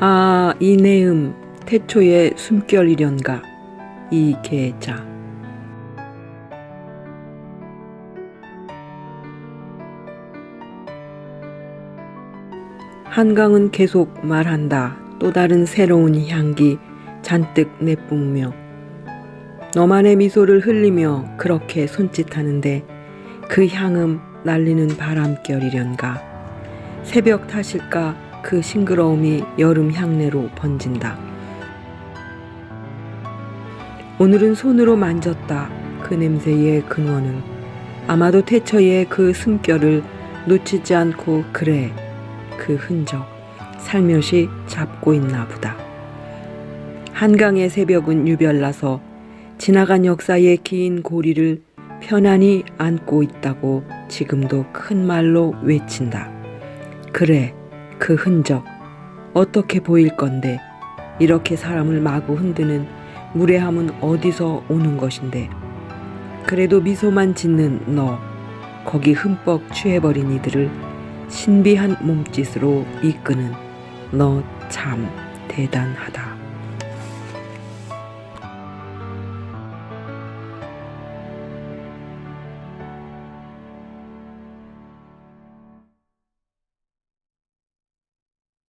아, 이 내음 태초의 숨결이련가 이 계자. 한강은 계속 말한다. 또 다른 새로운 향기 잔뜩 내뿜으며 너만의 미소를 흘리며 그렇게 손짓하는데 그 향음 날리는 바람결이련가 새벽 탓일까 그 싱그러움이 여름 향내로 번진다. 오늘은 손으로 만졌다. 그 냄새의 근원은 아마도 태처의 그 숨결을 놓치지 않고 그래 그 흔적 살며시 잡고 있나 보다. 한강의 새벽은 유별나서 지나간 역사의 긴 고리를 편안히 안고 있다고 지금도 큰 말로 외친다. 그래, 그 흔적. 어떻게 보일 건데, 이렇게 사람을 마구 흔드는 무례함은 어디서 오는 것인데. 그래도 미소만 짓는 너, 거기 흠뻑 취해버린 이들을 신비한 몸짓으로 이끄는 너 참 대단하다.